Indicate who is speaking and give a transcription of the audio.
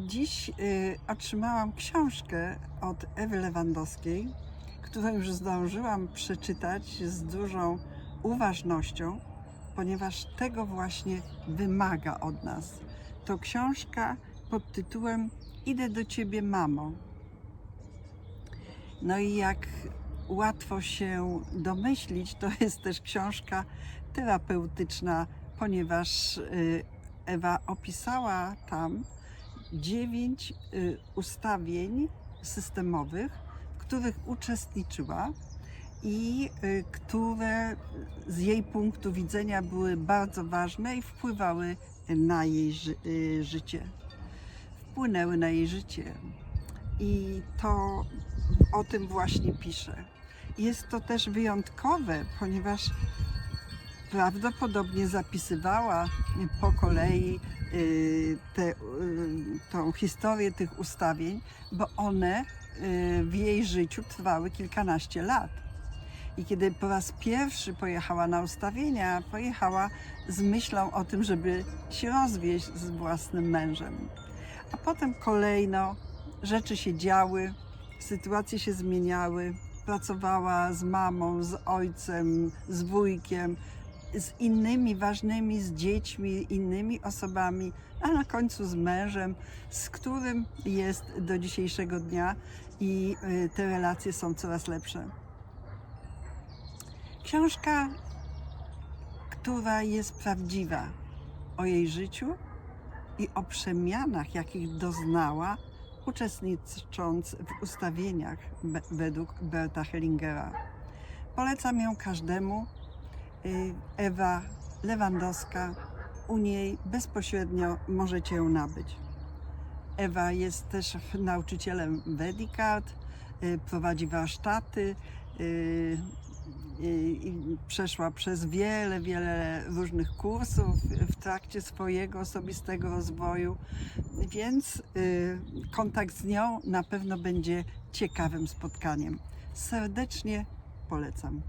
Speaker 1: Dziś y, otrzymałam książkę od Ewy Lewandowskiej, którą już zdążyłam przeczytać z dużą uważnością, ponieważ tego właśnie wymaga od nas. To książka pod tytułem Idę do ciebie, mamo. No i jak łatwo się domyślić, to jest też książka terapeutyczna, ponieważ y, Ewa opisała tam dziewięć y, ustawień systemowych, w których uczestniczyła i y, które z jej punktu widzenia były bardzo ważne i wpływały na jej ży- y, życie. Wpłynęły na jej życie. I to o tym właśnie pisze. Jest to też wyjątkowe, ponieważ prawdopodobnie zapisywała po kolei y, te, y, tą historię tych ustawień, bo one y, w jej życiu trwały kilkanaście lat. I kiedy po raz pierwszy pojechała na ustawienia, pojechała z myślą o tym, żeby się rozwieść z własnym mężem. A potem kolejno rzeczy się działy, sytuacje się zmieniały. Pracowała z mamą, z ojcem, z wujkiem, z innymi ważnymi, z dziećmi, innymi osobami, a na końcu z mężem, z którym jest do dzisiejszego dnia i y, te relacje są coraz lepsze. Książka, która jest prawdziwa o jej życiu i o przemianach, jakich doznała, uczestnicząc w ustawieniach według Berta Hellingera. Polecam ją każdemu. Y, Ewa Lewandowska, u niej bezpośrednio możecie ją nabyć. Ewa jest też nauczycielem Vedicard, y, prowadzi warsztaty, y, i- przeszła przez wiele, wiele różnych kursów w trakcie swojego osobistego rozwoju, więc kontakt z nią na pewno będzie ciekawym spotkaniem. Serdecznie polecam.